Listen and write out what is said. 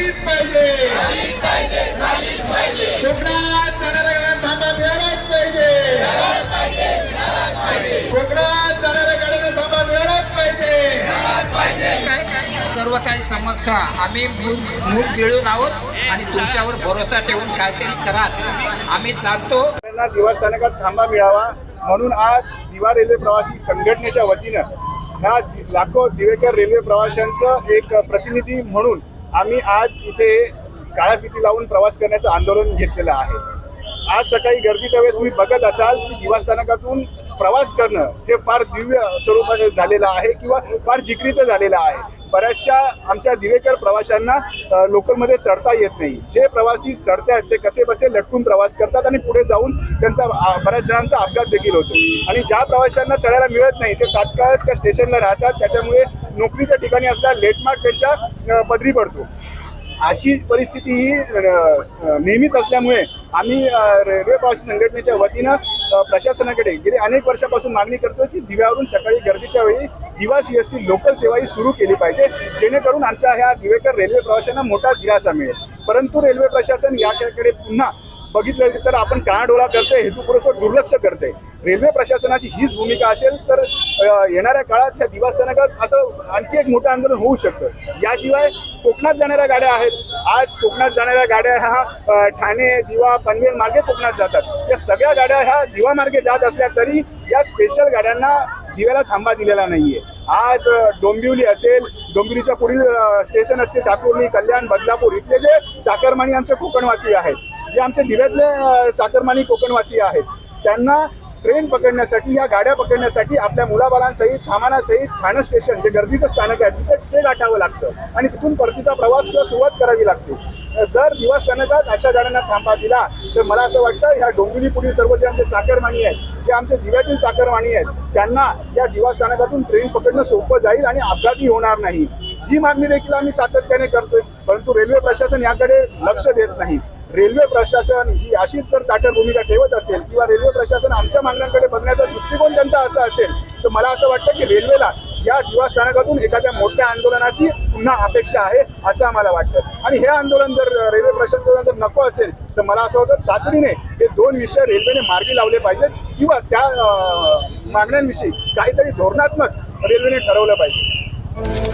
पाहिजे. कोकणात जाणाऱ्या थांबा मिळालाच पाहिजे. कोकणात जाणाऱ्या गाड्यांना थांबा मिळालाच पाहिजे. सर्व काही समजता आम्ही मूग गिळून आहोत आणि तुमच्यावर भरोसा ठेवून काहीतरी कराल. आम्ही चालतो. त्यांना दिवा स्थानकात थांबा मिळावा. म्हणून आज दिवा रेल्वे प्रवासी संघटनेच्या वतीनं ह्या लाखो दिवेकर रेल्वे प्रवाशांचं एक प्रतिनिधी म्हणून आम्ही आज इथे काळ्या फिती लावून प्रवास करण्याचं आंदोलन घेतलेलं आहे. आज सकाळी गर्दीच्या वेळेस तुम्ही बघत असाल की दिवा स्थानकातून प्रवास करणं हे फार दिव्य स्वरूपाचं झालेलं आहे किंवा फार जिकरीचं झालेलं आहे. बऱ्याचशा आमच्या दिवेकर प्रवाशांना लोकलमध्ये चढता येत नाही. जे प्रवासी चढतात ते कसे बसे लटकून प्रवास करतात आणि पुढे जाऊन त्यांचा बऱ्याच जणांचा अपघात देखील होतो. आणि ज्या प्रवाशांना चढायला मिळत नाही ते तात्काळ त्या स्टेशनला राहतात. त्याच्यामुळे नोकरीच्या ठिकाणी असल्या लेटमार्क त्यांच्या पदरी पडतो. अशी परिस्थिती ही नेहमीच असल्यामुळे आम्ही रेल्वे प्रवासी संघटनेच्या वतीनं प्रशासनाकडे गेली अनेक वर्षापासून मागणी करतोय की दिव्यावरून सकाळी गर्दीच्या वेळी दिवा सी एस टी लोकल सेवा ही सुरू केली पाहिजे जेणेकरून आमच्या ह्या दिवेकर रेल्वे प्रवाशांना मोठा दिलासा मिळेल. परंतु रेल्वे प्रशासन याकडे पुन्हा बघितलं तर आपण कानाडोळा करते हेतुपुरस्पर दुर्लक्ष करते. रेल्वे प्रशासनाची हीच भूमिका असेल तर येणाऱ्या काळात ह्या दिवास्थानकात असं आणखी एक मोठं आंदोलन होऊ शकतं. याशिवाय कोकणात जाणाऱ्या गाड्या आहेत. आज कोकणात जाणाऱ्या गाड्या ह्या ठाणे दिवा पनवेल मार्गे कोकणात जातात. या सगळ्या गाड्या ह्या दिवा मार्गे जात असल्या तरी या स्पेशल गाड्यांना दिव्याला थांबा दिलेला नाहीये. आज डोंबिवली असेल डोंबिवलीच्या पुढील स्टेशन असेल टाकुर्ली कल्याण बदलापूर इथले जे चाकरमानी आमचे कोकणवासी आहेत जे आमचे दिव्यातले चाकरमानी कोकणवासी आहेत त्यांना ट्रेन पकडण्यासाठी ह्या गाड्या पकडण्यासाठी आपल्या मुलाबालांसहित सामानासहित ठाणे स्टेशन जे गर्दीचं स्थानक आहे तिथे ते गाठावं लागतं. आणि तिथून परतीचा प्रवास किंवा सुरुवात करावी लागते. जर दिवस स्थानकात अशा गाड्यांना थांबा दिला तर मला असं वाटतं ह्या डोंबिवली पुढील सर्व जे आमचे चाकरमानी आहेत जे आमचे दिव्यातील चाकरमानी आहेत त्यांना या दिवा स्थानकातून ट्रेन पकडणं सोपं जाईल आणि अपघाती होणार नाही. ही मागणी देखील आम्ही सातत्याने करतोय परंतु रेल्वे प्रशासन याकडे लक्ष देत नाही. रेल्वे प्रशासन ही अशीच जर ताठर भूमिका ठेवत असेल किंवा रेल्वे प्रशासन आमच्या मागण्यांकडे बघण्याचा दृष्टिकोन त्यांचा असा असेल तर मला असं वाटतं की रेल्वेला या दिवा स्थानकातून एखाद्या मोठ्या आंदोलनाची पुन्हा अपेक्षा आहे असं आम्हाला वाटतं. आणि हे आंदोलन जर रेल्वे प्रशासनाला जर नको असेल तर मला असं वाटतं तातडीने हे दोन विषय रेल्वेने मार्गी लावले पाहिजेत किंवा त्या मागण्यांविषयी काहीतरी धोरणात्मक रेल्वेने ठरवलं पाहिजे.